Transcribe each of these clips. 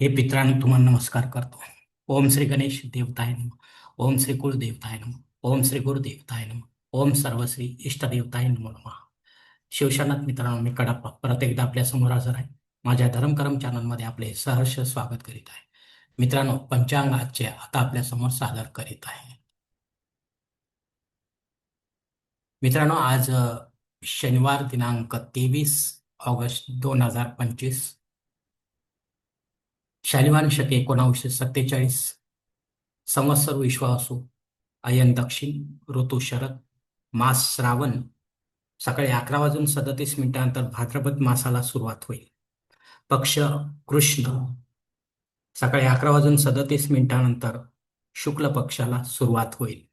हे पित्रांनो तुम्हाला नमस्कार करतो. ओम श्री गणेश देवताय नम. ओम श्री कुलदेवताय नम. ओम श्री गुरु देवताय नम. ओम सर्वश्री इष्टदेवताय नमो नम. शिवशानात मित्रांनो मी कडाप्पा परत एकदा आपल्यासमोर हजर आहे. माझ्या धर्मकरम चॅनलमध्ये आपले सहर्ष स्वागत करीत आहे. मित्रांनो पंचांग आजचे आता आपल्यासमोर सादर करीत आहे. मित्रांनो आज शनिवार दिनांक तेवीस ऑगस्ट दोन हजार पंचवीस शालिवान शके एकोणावीसशे सत्तेचाळीस. संवत्सर विश्वासू. अयन दक्षिण ऋतू शरद मास श्रावण. सकाळी अकरा वाजून सदतीस मिनिटानंतर भाद्रपद मासाला सुरुवात होईल. पक्ष कृष्ण. सकाळी अकरा वाजून सदतीस मिनिटानंतर शुक्ल पक्षाला सुरुवात होईल.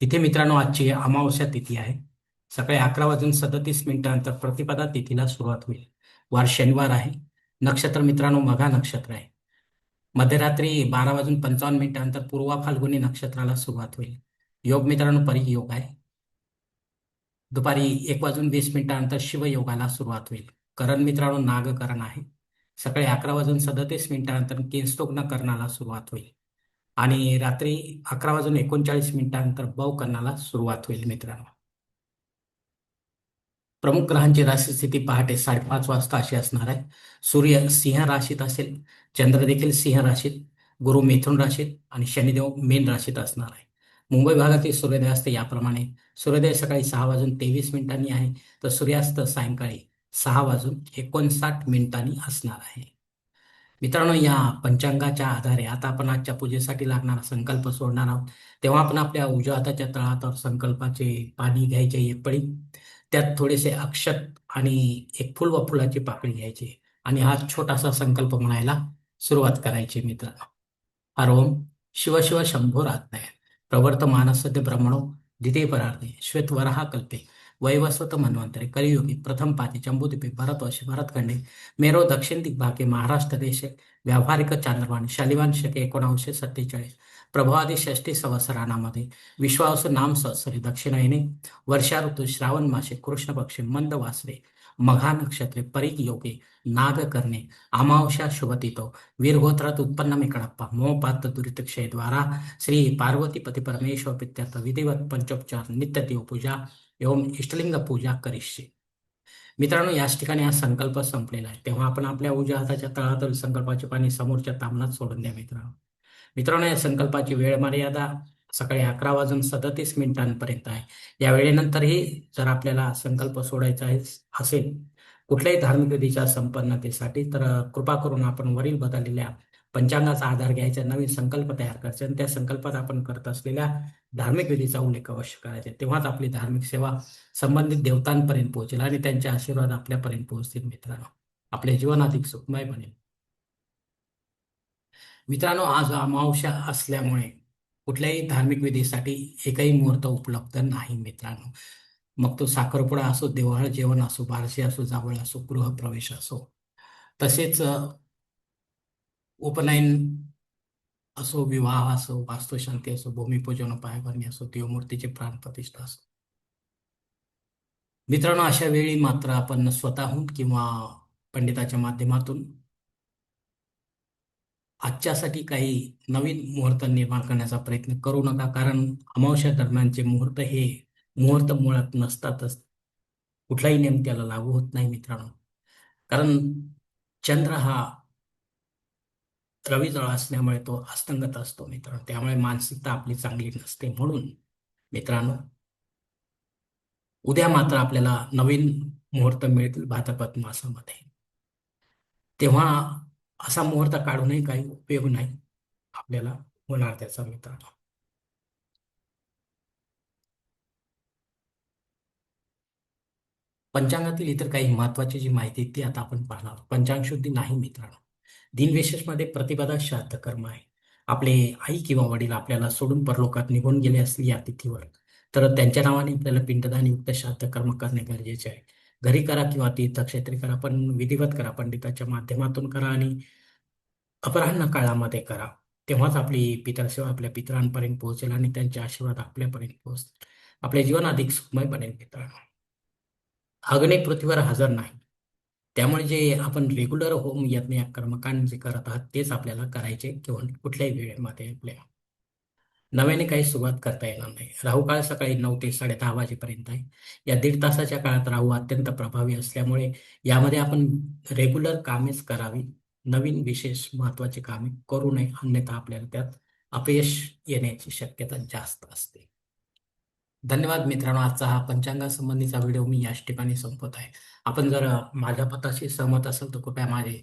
तिथे मित्रांनो आजची अमावस्या तिथी आहे. सकाळी अकरा वाजून सदतीस मिनिटानंतर प्रतिपदा तिथीला सुरुवात होईल. वार शनिवार आहे. नक्षत्र मित्रांनो मघा नक्षत्र आहे. मध्यरात्री बारा वाजून पंचावन्न मिनिटानंतर पूर्वा फाल्गुनी नक्षत्राला सुरुवात होईल. योग मित्रांनो परियोग आहे. दुपारी एक वाजून वीस मिनिटानंतर शिवयोगाला सुरुवात होईल. करण मित्रांनो नागकरण आहे. सकाळी अकरा वाजून सदतीस मिनिटानंतर केंस्तोग्न करणाला सुरुवात होईल. आणि रात्री अकरा वाजून एकोणचाळीस मिनिटानंतर बव करणाला सुरुवात होईल मित्रांनो. प्रमुख ग्रहांची राशीस्थिती पहाटे साडेपाच वाजता अशी असणार आहे. सूर्य सिंह राशीत असेल चंद्र देखील सिंह राशीत गुरु मिथुन राशीत आणि शनिदेव मेन राशीत असणार आहे. मुंबई भागातील सूर्योदय असते याप्रमाणे सूर्योदय सकाळी सहा वाजून तेवीस मिनिटांनी आहे तर सूर्यास्त सायंकाळी सहा वाजून एकोणसाठ मिनिटांनी असणार आहे. मित्रांनो या पंचांगाच्या आधारे आता आपण आजच्या पूजेसाठी लागणारा संकल्प सोडणार आहोत. तेव्हा आपण आपल्या उजव्या हाताच्या तळहातावर संकल्पाचे पाणी घ्यायचे एक पळी. त्यात थोडेसे अक्षत आणि एक फुल व फुलाची पाकळी घ्यायची आणि हा छोटासा संकल्प म्हणायला सुरुवात करायची मित्रांनो हर ओम शिव शिव शंभोरात्मय प्रवर्त सद्य ब्रह्मणो द्वितीय परार्थे श्वेतवरहा कल्पे. वैवस्वत मन्वंतरे. कलियुगी. प्रथम पाती जम्बूद्वीपे भरतवर्षे भरतखंडे. मेरो दक्षिण दिग्भागे. महाराष्ट्र देशे. व्यावहारिक चांद्रवाण शालिवान शके एकोणावीसशे सत्तेचाळीस. प्रभावादी षष्टी संवत्सरानामध्ये विश्वास नाम सहस्री दक्षिणायने वर्षा ऋतू श्रावण मासे कृष्ण पक्षी मंद वासरे मघा नक्षत्रे परीक योगे नाग करणे अमावस्या शुभतितो वीरगोत्रात उत्पन्न मे कडप्पा मोपात दुरित द्वारा श्री पार्वती पती परमेश्वर पित्यर्थ विधिवत पंचोपचार नित्यदेव पूजा एवं इष्टलिंग पूजा करिष्ये. मित्रांनो याच ठिकाणी हा संकल्प संपलेला आहे. तेव्हा आपण आपल्या उजव्या हाताच्या तळहातील संकल्पाचे पाणी समोरच्या तामनात सोडून द्या मित्रांनो. मित्रांनो या संकल्पाची वेळ मर्यादा सकाळी अकरा वाजून सदतीस मिनिटांपर्यंत आहे. या वेळेनंतरही जर आपल्याला संकल्प सोडायचा आहे असेल कुठल्याही धार्मिक विधीच्या संपन्नतेसाठी तर कृपा करून आपण वरील बदललेल्या पंचांगाचा आधार घ्यायचा नवीन संकल्प तयार करायचा आणि त्या संकल्पात आपण करत असलेल्या धार्मिक विधीचा उल्लेख अवश्य करायचा. तेव्हाच आपली धार्मिक सेवा संबंधित देवतांपर्यंत पोहोचेल आणि त्यांचे आशीर्वाद आपल्यापर्यंत पोहोचतील मित्रांनो. आपले जीवन अधिक सुखमय बनेल. मित्रांनो आज अमावस्या असल्यामुळे कुठल्याही धार्मिक विधीसाठी एकही मुहूर्त उपलब्ध नाही मित्रांनो. मग तो साखरपुडा असो देवहाळ जेवण असो बारसे असो जावळ असो गृहप्रवेश असो तसेच उपनयन असो विवाह असो वास्तुशांती असो भूमिपूजन पायाभरणी असो देवमूर्तीचे प्राणप्रतिष्ठा असो. मित्रांनो अशा वेळी मात्र आपण स्वतःहून किंवा पंडिताच्या माध्यमातून आजच्यासाठी काही नवीन मुहूर्त निर्माण करण्याचा प्रयत्न करू नका कारण अमावस्या दरम्यानचे मुहूर्त हे मुहूर्त मुळात नसतातच. कुठलाही नेम त्याला लागू होत नाही मित्रांनो. कारण चंद्र हा रविजळ असल्यामुळे तो अस्तंगत असतो मित्रांनो. त्यामुळे मानसिकता आपली चांगली नसते म्हणून मित्रांनो उद्या मात्र आपल्याला नवीन मुहूर्त मिळतील भाद्रपद मासामध्ये. तेव्हा असा मुहूर्त काढूनही काही उपयोग नाही आपल्याला होणार त्याचा मित्रांनो. पंचांगातील इतर काही महत्वाची जी माहिती ती आता आपण पाहणार आहोत. पंचांग शुद्धी नाही मित्रांनो. दिनविशेषमध्ये प्रतिपदा श्राद्ध कर्म आहे. आपले आई किंवा वडील आपल्याला सोडून परलोकात निघून गेले असली या तिथीवर तर त्यांच्या नावाने आपल्याला पिंडदान युक्त श्राद्ध कर्म करणे गरजेचे आहे. घरी करा किंवा तीर्थक्षेत्री करा पण विधिवत करा पंडिताच्या माध्यमातून करा आणि अपराह्न काळामध्ये करा. तेव्हाच आपली पितरसेवा आपल्या पितरांपर्यंत पोहोचेल आणि त्यांचे आशीर्वाद आपल्यापर्यंत पोहोचतील. आपले जीवन अधिक सुखमय बनेल मित्रांनो. अग्नी पृथ्वीवर हजर नाही. त्यामुळे जे आपण रेग्युलर होम यज्ञ कर्मकांड जे करत आहात तेच आपल्याला करायचे किंवा कुठल्याही वेळेमध्ये आपल्या नव्याने काही सुरुवात करता येणार नाही. राहू काळ सकाळी नऊ ते साडे दहा वाजेपर्यंत आहे. या दीड तासाच्या काळात राहू अत्यंत प्रभावी असल्यामुळे यामध्ये आपण रेग्युलर कामेच करावी. नवीन विशेष महत्वाची कामे करू नये अन्यथा आपल्याला त्यात अपयश येण्याची शक्यता जास्त असते. धन्यवाद मित्रांनो. आजचा हा पंचांगासंबंधीचा व्हिडिओ मी याच ठिकाणी संपवत आहे. आपण जर माझ्या पताशी सहमत असेल तर कृपया माझे